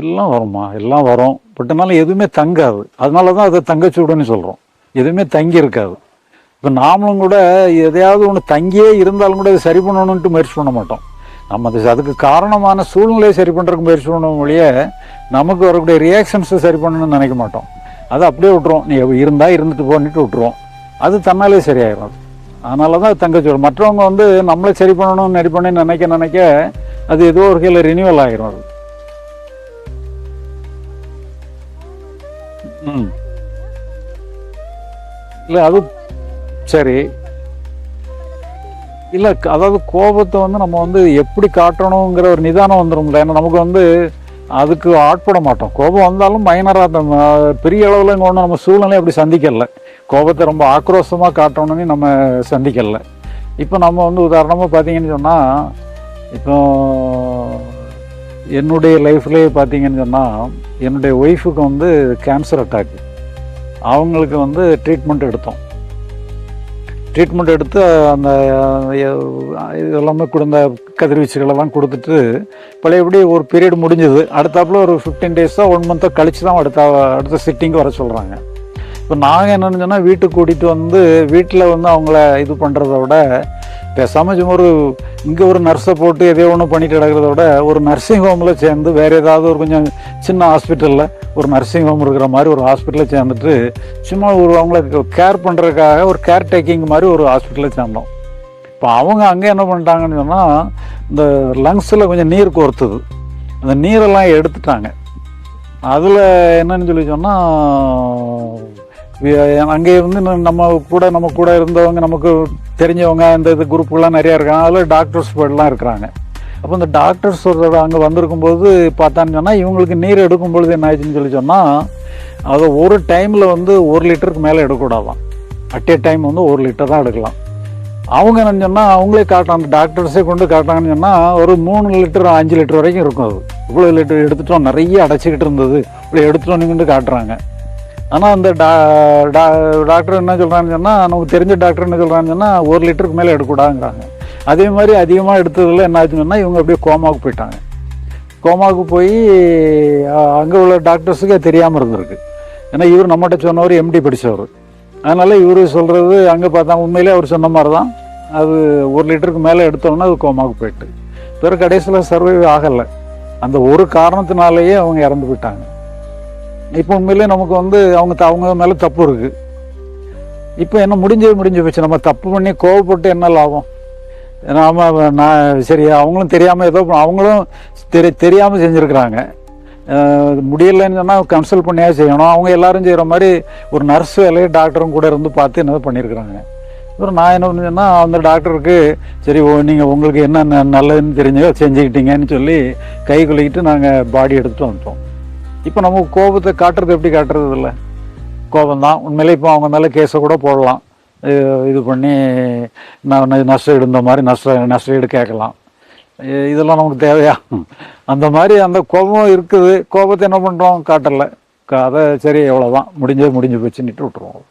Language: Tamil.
எல்லாம் வருமா எல்லாம் வரும். பட்னாலும் எதுவுமே தங்காது. அதனால தான் அதை தங்கச்சூடுன்னு சொல்கிறோம் எதுவுமே தங்கி இருக்காது இப்போ நாமளும் கூட எதையாவது ஒன்று தங்கியே இருந்தாலும் கூட அதை சரி பண்ணணுன்ட்டு முயற்சி பண்ண மாட்டோம். நம்ம அது அதுக்கு காரணமான சூழ்நிலையை சரி பண்ணுறதுக்கு முயற்சி பண்ணணும் வழியே நமக்கு வரக்கூடிய ரியாக்ஷன்ஸை சரி பண்ணணும்னு நினைக்க மாட்டோம். அதை அப்படியே விட்டுருவோம். நீ இருந்தால் இருந்துட்டு போன்னுட்டு விட்டுருவோம். அது தன்னாலே சரியாயிடும் அது அதனால தான் தங்கச்சூடு மற்றவங்க வந்து நம்மளை சரி பண்ணணும்னு ரெடி பண்ணி நினைக்க நினைக்க அது ஏதோ ஒரு கையில் ரினியூவல் ஆகிரும் அது. இல்லை அது சரி. இல்லை அதாவது கோபத்தை வந்து நம்ம வந்து எப்படி காட்டணுங்கிற ஒரு நிதானம் வந்துடும்ல ஏன்னா நமக்கு வந்து அதுக்கு ஆட்பட மாட்டோம். கோபம் வந்தாலும் மைனராக பெரிய அளவில் இங்கே ஒன்றும் நம்ம சூழ்நிலை அப்படி சந்திக்கல. கோபத்தை ரொம்ப ஆக்ரோஷமாக காட்டணும்னு நம்ம சந்திக்கல. இப்போ நம்ம வந்து உதாரணமாக பார்த்தீங்கன்னு சொன்னால் இப்போ என்னுடைய லைஃப்லேயே பார்த்தீங்கன்னு சொன்னால் என்னுடைய ஒய்ஃபுக்கு வந்து கேன்சர் அட்டாக் அவங்களுக்கு வந்து ட்ரீட்மெண்ட் எடுத்தோம். ட்ரீட்மெண்ட் எடுத்து அந்த இதெல்லாமே இது எல்லாமே கொடுந்த கதிர்வீச்சுகளெல்லாம் கொடுத்துட்டு பழையபடி ஒரு பீரியட் முடிஞ்சது. அடுத்தாப்புல ஒரு ஃபிஃப்டீன் டேஸோ ஒன் மந்த்தோ கழிச்சு தான் அடுத்த அடுத்த சிட்டிங்கு வர சொல்கிறாங்க இப்போ நாங்கள் என்னன்னு சொன்னால் வீட்டுக்கு கூட்டிகிட்டு வந்து வீட்டில் வந்து அவங்கள இது பண்ணுறத விட பேசாமல் சும்மா ஒரு இங்கே ஒரு நர்ஸை போட்டு எதையோ ஒன்று பண்ணிட்டு கிடக்கிறத விட ஒரு நர்சிங் ஹோமில் சேர்ந்து வேறு ஏதாவது ஒரு கொஞ்சம் சின்ன ஹாஸ்பிட்டலில் ஒரு நர்சிங் ஹோம் இருக்கிற மாதிரி ஒரு ஹாஸ்பிட்டலில் சேர்ந்துட்டு சும்மா ஒரு அவங்கள கேர் பண்ணுறதுக்காக ஒரு கேர் டேக்கிங் மாதிரி ஒரு ஹாஸ்பிட்டலில் சேர்ந்தோம். இப்போ அவங்க அங்கே என்ன பண்ணிட்டாங்கன்னு சொன்னால் இந்த லங்ஸில் கொஞ்சம் நீர் கோர்த்துது. அந்த நீரெல்லாம் எடுத்துட்டாங்க. அதில் என்னன்னு சொல்லி சொன்னால் அங்கே இருந்து இன்னும் நம்ம கூட நம்ம கூட இருந்தவங்க நமக்கு தெரிஞ்சவங்க இந்த இது குரூப்லாம் நிறையா இருக்காங்க. அதில் டாக்டர்ஸ் எல்லாம் இருக்கிறாங்க. அப்போ இந்த டாக்டர்ஸ் அங்கே வந்திருக்கும்போது பார்த்தான்னு சொன்னால் இவங்களுக்கு நீர் எடுக்கும் பொழுது என்ன ஆச்சுன்னு சொல்லி சொன்னால் அதை ஒரு டைமில் வந்து ஒரு லிட்டருக்கு மேலே எடுக்கக்கூடாதான். அட் ஏ டைம் வந்து ஒரு லிட்டர் தான் எடுக்கலாம். அவங்க என்ன சொன்னால் அவங்களே காட்டுறாங்க. அந்த டாக்டர்ஸே கொண்டு காட்டுறாங்கன்னு சொன்னால் ஒரு மூணு லிட்டர் அஞ்சு லிட்டர் வரைக்கும் இருக்கும் அது. இவ்வளோ லிட்டர் எடுத்துட்டோம் நிறைய அடைச்சிக்கிட்டு இருந்தது. இவ்வளோ எடுத்துட்டோம் நீங்கன்னு காட்டுறாங்க. ஆனால் அந்த டா டா- டாக்டர் என்ன சொல்கிறான்னு சொன்னால் நமக்கு தெரிஞ்ச டாக்டர் என்ன சொல்கிறான்னு சொன்னால் ஒரு லிட்டருக்கு மேலே எடுக்கக்கூடாதுங்கிறாங்க. அதே மாதிரி அதிகமாக எடுத்ததில் என்ன ஆச்சுன்னா இவங்க அப்படியே கோமாவுக்கு போயிட்டாங்க. கோமாவுக்கு போய் அங்கே உள்ள டாக்டர்ஸுக்கே தெரியாமல் இருந்திருக்கு. ஏன்னா இவர் நம்மகிட்ட சொன்னவர் எம்டி படித்தவர் அதனால் இவர் சொல்கிறது அங்கே பார்த்தா உண்மையிலே அவர் சொன்ன மாதிரி தான் அது ஒரு லிட்டருக்கு மேலே எடுத்தோம்னா அது கோமாவுக்கு போயிட்டு. பிறகு கடைசியில் சர்வைவ் ஆகலை. அந்த ஒரு காரணத்தினாலேயே அவங்க இறந்து போயிட்டாங்க. இப்போ உண்மையிலே நமக்கு வந்து அவங்க த- அவங்க மேலே தப்பு இருக்குது இப்போ என்ன முடிஞ்சது முடிஞ்சு போச்சு. நம்ம தப்பு பண்ணி கோவப்பட்டு என்ன லாபம்? நாம நான் சரி அவங்களும் தெரியாமல் ஏதோ அவங்களும் தெரி தெரியாமல் செஞ்சுருக்குறாங்க. முடியலைன்னு சொன்னால் கன்சல்ட் பண்ணியா செய்யணும். அவங்க எல்லாரும் செய்கிற மாதிரி ஒரு நர்ஸ் வேலையை டாக்டரும் கூட இருந்து பார்த்து என்ன பண்ணியிருக்கிறாங்க அப்புறம் நான் என்ன பண்ணேன்னா அந்த டாக்டருக்கு சரி ஓ நீங்கள் உங்களுக்கு என்ன நல்லதுன்னு தெரிஞ்சோ செஞ்சுக்கிட்டீங்கன்னு சொல்லி கை குலுக்கிட்டு நாங்கள் பாடி எடுத்துகிட்டு வந்துட்டோம். இப்போ நம்ம கோபத்தை காட்டுறது எப்படி காட்டுறது இல்லை? கோபம் தான் உண்மையிலே இப்போ அவங்க மேலே கேஸை கூட போடலாம். இது- பண்ணி நான் நஷ்டம் இந்த மாதிரி நஷ்ட நஷ்டஈடு கேட்கலாம். இதெல்லாம் நமக்கு தேவையா? அந்த மாதிரி அந்த கோபம் இருக்குது. கோபத்தை என்ன பண்ணுறோம் காட்டலை. அதை சரி எவ்வளோதான் முடிஞ்சது முடிஞ்சு போச்சுன்னுட்டு விட்டுருவோம்